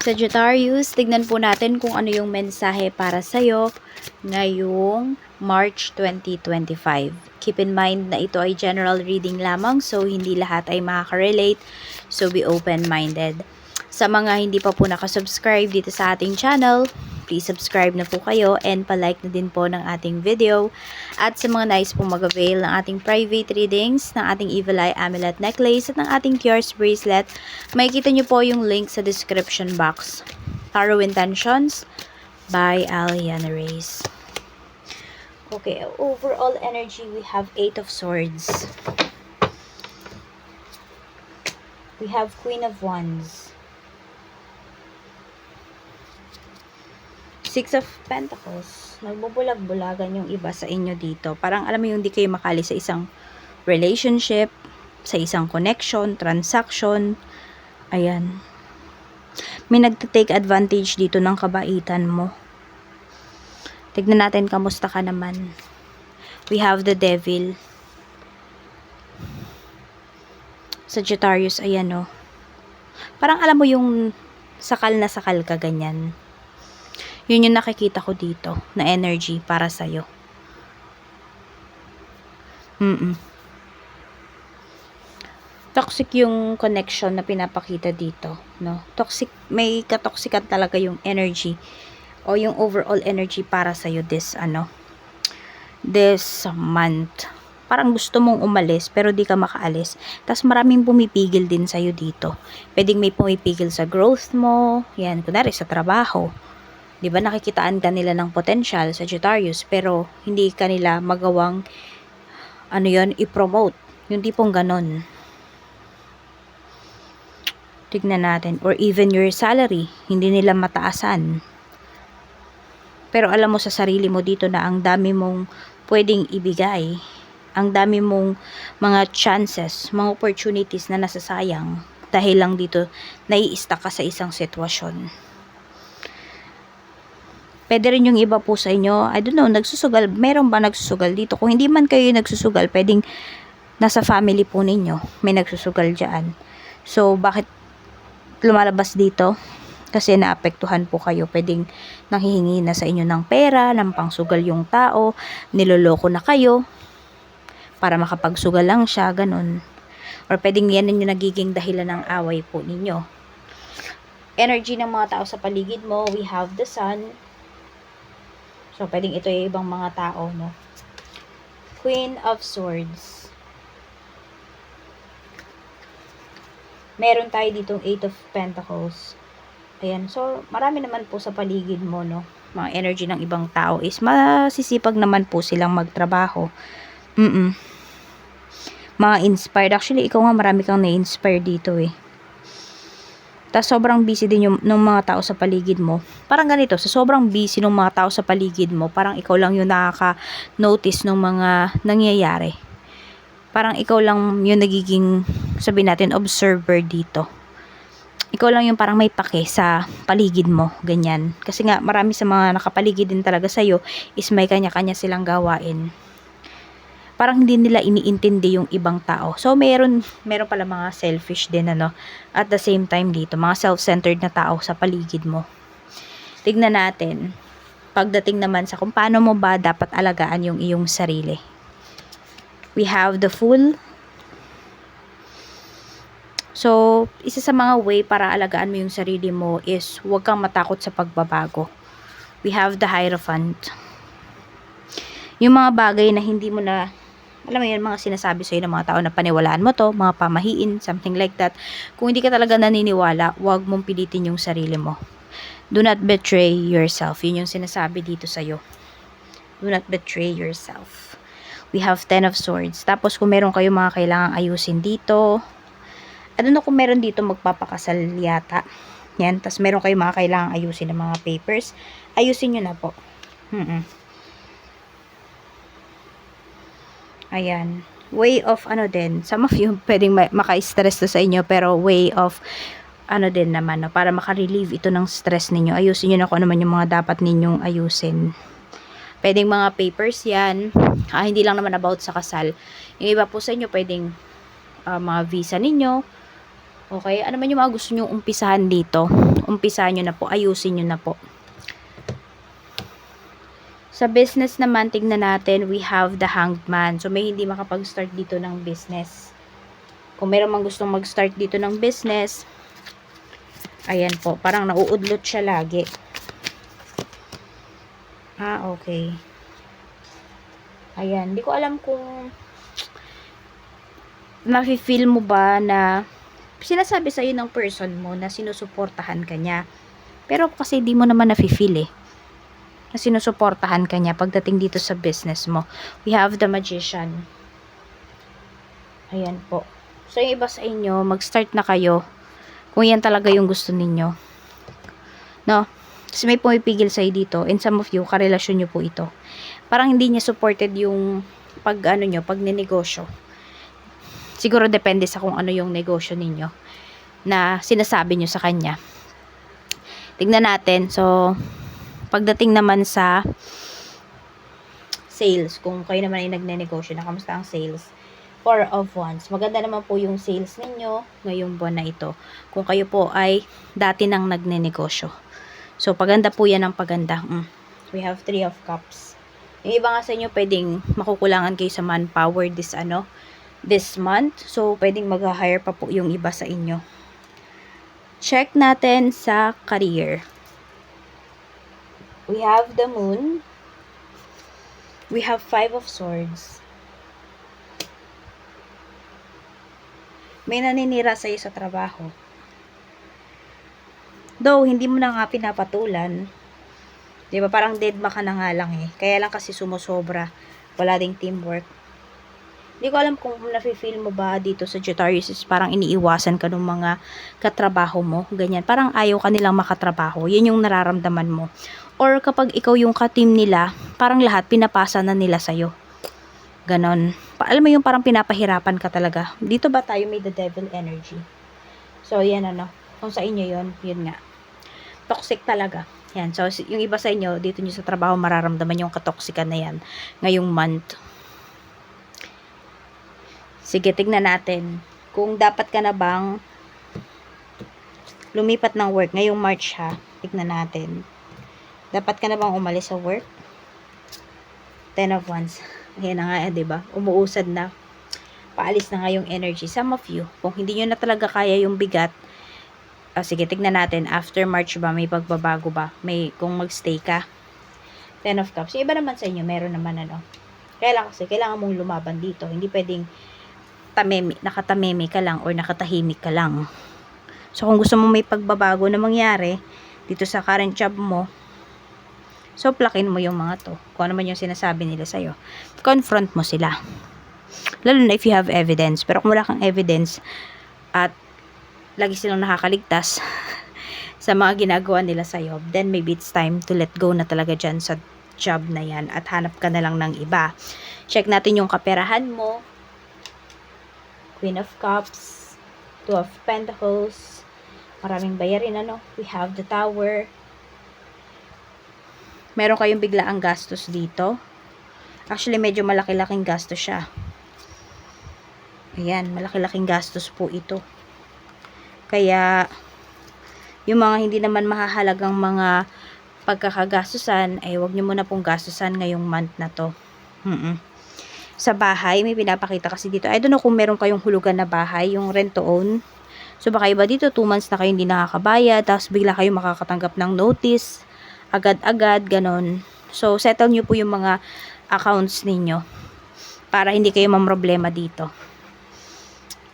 Sagittarius, tignan po natin kung ano yung mensahe para sa'yo ngayong March 2025. Keep in mind na ito ay general reading lamang so hindi lahat ay makaka-relate. So be open-minded. Sa mga hindi pa po nakasubscribe dito sa ating channel, please subscribe na po kayo and palike na din po ng ating video. At sa mga nice pong mag-avail ng ating private readings, ng ating Evil Eye Amulet Necklace at ng ating Cures Bracelet, makikita nyo po yung link sa description box. Tarot Intentions by Aliana Reyes. Okay, overall energy, we have Eight of Swords. We have Queen of Wands. Six of Pentacles. Nagbubulag-bulagan yung iba sa inyo dito. Parang alam mo yung hindi kayo makali sa isang relationship, sa isang connection, transaction. Ayan. May nagte-take advantage dito ng kabaitan mo. Tignan natin kamusta ka naman. We have the devil. Sagittarius, ayan o. Parang alam mo yung sakal na sakal ka ganyan. Yun yung nakikita ko dito na energy para sa'yo. Mm Toxic yung connection na pinapakita dito, no? Toxic, may katoksikan talaga yung energy o yung overall energy para sa'yo this, ano, this month. Parang gusto mong umalis pero di ka makaalis. Tapos maraming pumipigil din sa'yo dito. Pwedeng may pumipigil sa growth mo, yan, kunwari sa trabaho. 'Di ba nakikitaan ka nila ng potential Sagittarius pero hindi kanila magawang ano 'yon i-promote. Yung tipong ganon tignan natin. Or even your salary hindi nila mataasan. Pero alam mo sa sarili mo dito na ang dami mong pwedeng ibigay. Ang dami mong mga chances mga opportunities na nasasayang. Dahil lang dito nai-stuck ka sa isang sitwasyon Pwede rin yung iba po sa inyo, I don't know, nagsusugal, meron ba nagsusugal dito? Kung hindi man kayo nagsusugal, pwedeng nasa family po ninyo, may nagsusugal dyan. So, bakit lumalabas dito? Kasi naapektuhan po kayo, pwedeng nanghihingi na sa inyo ng pera, ng pangsugal yung tao, niloloko na kayo, para makapagsugal lang siya, ganun. Or pwedeng yan yung nagiging dahilan ng away po ninyo. Energy ng mga tao sa paligid mo, we have the sun, So, pwedeng ito yung ibang mga tao, no? Queen of Swords. Meron tayo ditong Eight of Pentacles. Ayan. So, marami naman po sa paligid mo, no? Mga energy ng ibang tao is masisipag naman po silang magtrabaho. Mm-mm. Mga inspired. Actually, ikaw nga marami kang na-inspire dito, eh. Tapos sobrang busy din yung ng mga tao sa paligid mo. Parang ganito, sa sobrang busy ng mga tao sa paligid mo, parang ikaw lang yung nakaka-notice ng mga nangyayari. Parang ikaw lang yung nagiging, sabi natin, observer dito. Ikaw lang yung parang may pake sa paligid mo, ganyan. Kasi nga, marami sa mga nakapaligid din talaga sa'yo is may kanya-kanya silang gawain parang hindi nila iniintindi yung ibang tao. So, meron, meron pala mga selfish din, ano, at the same time dito, mga self-centered na tao sa paligid mo. Tignan natin, pagdating naman sa kung paano mo ba dapat alagaan yung iyong sarili. We have the Fool. So, isa sa mga way para alagaan mo yung sarili mo is huwag kang matakot sa pagbabago. We have the Hierophant. Yung mga bagay na hindi mo na alam mo yun, mga sinasabi sa'yo ng mga tao na paniwalaan mo to, mga pamahiin, something like that. Kung hindi ka talaga naniniwala, huwag mong pilitin yung sarili mo. Do not betray yourself. Yun yung sinasabi dito sa'yo. Do not betray yourself. We have Ten of Swords. Tapos kung meron kayo mga kailangang ayusin dito, I don't know kung meron dito magpapakasal yata. Yan. Tapos meron kayo mga kailangang ayusin ng mga papers. Ayusin nyo na po. Hmm, -mm. Ayan. Way of ano din. Some of you pwedeng maka-stress to sa inyo pero way of ano din naman no, para maka-relieve ito ng stress ninyo. Ayusin niyo na kung ano man yung mga dapat ninyong ayusin. Pwedeng mga papers yan. Ah, hindi lang naman about sa kasal. Yung iba po sa inyo pwedeng uh, mga visa ninyo. Okay, ano man yung mga gusto nyo umpisahan dito. umpisa nyo na po, ayusin nyo na po. Sa business naman, tignan natin, we have the hanged man. So, may hindi makapag-start dito ng business. Kung meron mang gustong mag-start dito ng business, ayan po, parang nauudlot siya lagi. Ah, okay. Ayan, hindi ko alam kung nafe-feel mo ba na sinasabi sa'yo ng person mo na sinusuportahan ka niya. Pero kasi di mo naman nafe-feel eh na sinusuportahan ka niya pagdating dito sa business mo. We have the magician. Ayan po. So, yung iba sa inyo, mag-start na kayo kung yan talaga yung gusto ninyo. No? Kasi may pumipigil sa'yo dito. And some of you, karelasyon nyo po ito. Parang hindi niya supported yung pag ano nyo, pag ninegosyo. Siguro depende sa kung ano yung negosyo ninyo na sinasabi nyo sa kanya. Tignan natin. So, pagdating naman sa sales, kung kayo naman ay nagne-negosyo na kamusta ang sales, four of wands. Maganda naman po yung sales ninyo ngayong buwan na ito. Kung kayo po ay dati nang nagne-negosyo. So, paganda po yan ang paganda. Mm. We have three of cups. Yung iba nga sa inyo, pwedeng makukulangan kayo sa manpower this ano, this month. So, pwedeng mag-hire pa po yung iba sa inyo. Check natin sa career. We have the moon. We have five of swords. May naninira sa'yo sa trabaho. Though, hindi mo na nga pinapatulan. Di ba? Parang dead ma ka na nga lang eh. Kaya lang kasi sumusobra. Wala ding teamwork. Hindi ko alam kung nafe-feel mo ba dito sa Jutarius is parang iniiwasan ka ng mga katrabaho mo. Ganyan. Parang ayaw ka nilang makatrabaho. Yun yung nararamdaman mo. Or kapag ikaw yung ka-team nila, parang lahat pinapasa na nila sa'yo. Ganon. Pa alam mo yung parang pinapahirapan ka talaga. Dito ba tayo may the devil energy? So, yan ano. Kung sa inyo yun, yun nga. Toxic talaga. Yan. So, yung iba sa inyo, dito nyo sa trabaho, mararamdaman yung katoksikan na yan ngayong month. Sige, tignan natin. Kung dapat ka na bang lumipat ng work ngayong March ha, tignan natin. Dapat ka na bang umalis sa work? Ten of Wands. Ayan na nga, eh, ba? Umuusad na. Paalis na nga yung energy. Some of you, kung hindi nyo na talaga kaya yung bigat, ah, sige, tignan natin. After March ba, may pagbabago ba? May, kung magstay ka. Ten of Cups. Yung iba naman sa inyo, meron naman ano. Kaya lang kasi, kailangan mong lumaban dito. Hindi pwedeng tamemi, nakatamemi ka lang or nakatahimik ka lang. So, kung gusto mo may pagbabago na mangyari dito sa current job mo, so, plakin mo yung mga to. Kung ano man yung sinasabi nila sa'yo. Confront mo sila. Lalo na if you have evidence. Pero kung wala kang evidence at lagi silang nakakaligtas sa mga ginagawa nila sa'yo, then maybe it's time to let go na talaga dyan sa job na yan at hanap ka na lang ng iba. Check natin yung kaperahan mo. Queen of Cups, Two of Pentacles, maraming bayarin, ano? We have the Tower. Meron kayong biglaang gastos dito. Actually, medyo malaki-laking gastos siya. Ayan, malaki-laking gastos po ito. Kaya, yung mga hindi naman mahahalagang mga pagkakagastusan, ay wag nyo muna pong gastusan ngayong month na to. Mm Sa bahay, may pinapakita kasi dito. I don't know kung meron kayong hulugan na bahay, yung rent to own. So, baka iba dito, 2 months na kayo hindi nakakabayad, tapos bigla kayo makakatanggap ng notice, agad-agad, ganon. So, settle nyo po yung mga accounts ninyo para hindi kayo mamroblema dito.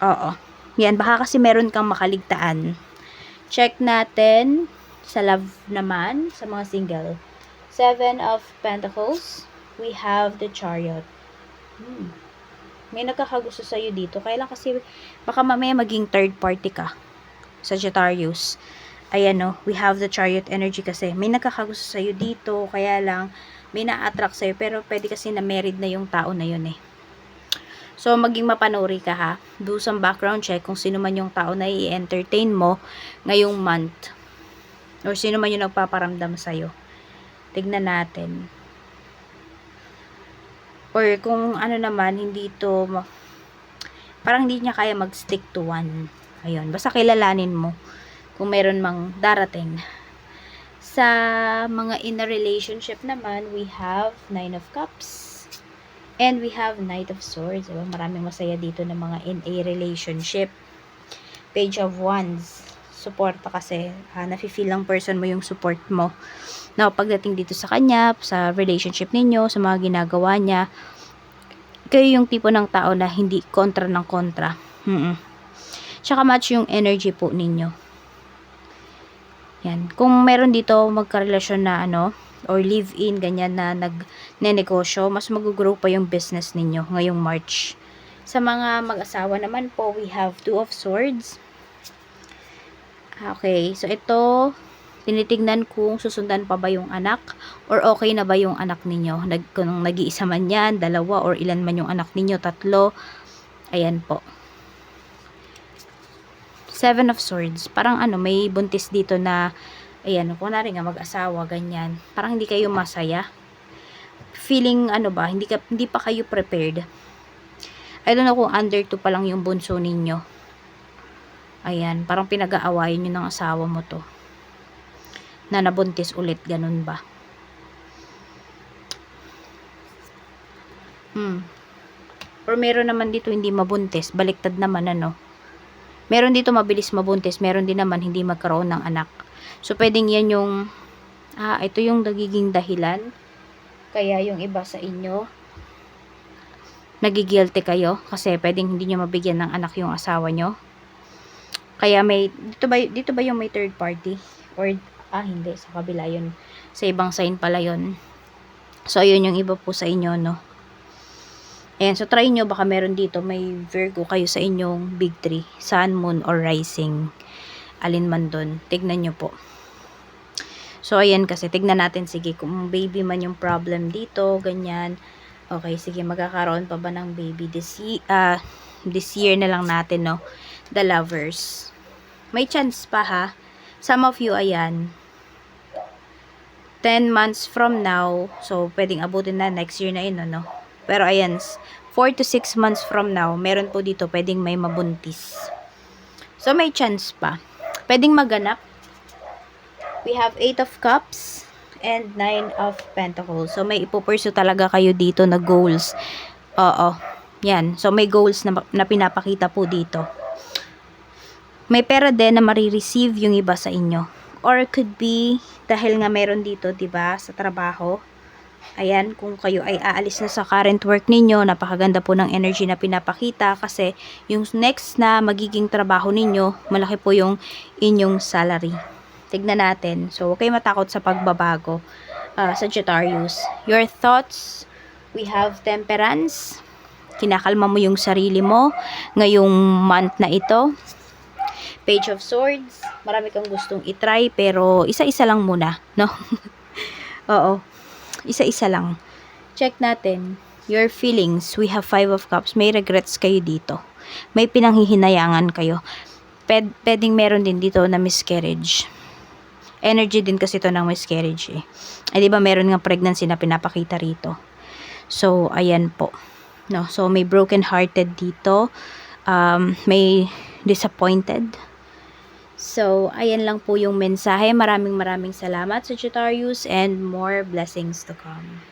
Oo. Yan, baka kasi meron kang makaligtaan. Check natin sa love naman, sa mga single. Seven of Pentacles. We have the Chariot. Hmm. May nagkakagusto sa'yo dito. Kaya lang kasi, baka mamaya maging third party ka. Sagittarius. Ayan no, we have the Chariot energy kasi. May nagkakagusto sa'yo dito. Kaya lang, may na-attract sa'yo. Pero pwede kasi na married na yung tao na yun eh. So, maging mapanuri ka ha. Do some background check kung sino man yung tao na i-entertain mo ngayong month. Or sino man yung nagpaparamdam sa'yo. Tignan natin. Or kung ano naman, hindi to, parang hindi niya kaya mag-stick to one. Ayun, basta kilalanin mo. Kung meron mang darating. Sa mga in a relationship naman, we have Nine of Cups. And we have Knight of Swords. Diba? Maraming masaya dito ng mga in a relationship. Page of Wands. Suporta kasi. Uh, nafe-feel lang person mo yung support mo. Now, pagdating dito sa kanya, sa relationship ninyo, sa mga ginagawa niya, kayo yung tipo ng tao na hindi kontra ng kontra. Mm-mm. Tsaka match yung energy po ninyo. Yan. Kung meron dito magkarelasyon na ano, or live-in, ganyan na nag-negosyo, mas mag-grow pa yung business ninyo ngayong March. Sa mga mag-asawa naman po, we have Two of Swords. Okay, so ito, tinitignan kung susundan pa ba yung anak or okay na ba yung anak ninyo. Nag, kung nag-iisa man yan, dalawa or ilan man yung anak ninyo, tatlo. Ayan po. Seven of Swords. Parang ano, may buntis dito na ayan, kunwari nga mag-asawa, ganyan, parang hindi kayo masaya. Feeling, ano ba, hindi, ka, hindi pa kayo prepared. I don't know kung under 2 pa lang yung bunso ninyo. Ayan, parang pinag-aawayan nyo ng asawa mo to. Na nabuntis ulit, ganun ba? Hmm. Or meron naman dito hindi mabuntis, baliktad naman ano. Meron dito mabilis mabuntis, meron din naman hindi magkaroon ng anak. So, pwedeng yan yung, ah, ito yung nagiging dahilan. Kaya yung iba sa inyo, nagigilty kayo kasi pwedeng hindi nyo mabigyan ng anak yung asawa nyo. Kaya may, dito ba, dito ba yung may third party? Or, ah, hindi, sa kabila yun. Sa ibang sign pala yun. So, ayun yung iba po sa inyo, no? Ayan, so try nyo, baka meron dito, may Virgo kayo sa inyong big three, Sun, Moon, or Rising alin man doon. Tignan nyo po. So, ayan kasi, tignan natin, sige, kung baby man yung problem dito, ganyan. Okay, sige, magkakaroon pa ba ng baby this uh, this year na lang natin, no? The lovers. May chance pa, ha? Some of you, ayan, 10 months from now, so, pwedeng abutin na next year na yun, no? Pero, ayan, 4 to 6 months from now, meron po dito, pwedeng may mabuntis. So, may chance pa pwedeng maganap. We have 8 of cups and 9 of pentacles. So, may ipupurso talaga kayo dito na goals. Oo. Yan. So, may goals na, na pinapakita po dito. May pera din na marireceive yung iba sa inyo. Or could be, dahil nga meron dito, 'di ba sa trabaho, Ayan, kung kayo ay aalis na sa current work ninyo, napakaganda po ng energy na pinapakita kasi yung next na magiging trabaho ninyo, malaki po yung inyong salary. Tignan natin. So, huwag kayo matakot sa pagbabago. Uh, Sagittarius, your thoughts, we have temperance, kinakalma mo yung sarili mo ngayong month na ito. Page of Swords, marami kang gustong itry pero isa-isa lang muna, no? Oo. Isa-isa lang. Check natin. Your feelings. We have five of cups. May regrets kayo dito. May pinanghihinayangan kayo. Ped, pwedeng meron din dito na miscarriage. Energy din kasi to ng miscarriage eh. Ay, di ba meron nga pregnancy na pinapakita rito. So, ayan po. No, so may broken hearted dito. Um, may disappointed So, ayan lang po yung mensahe. Maraming maraming salamat, Sagittarius, and more blessings to come.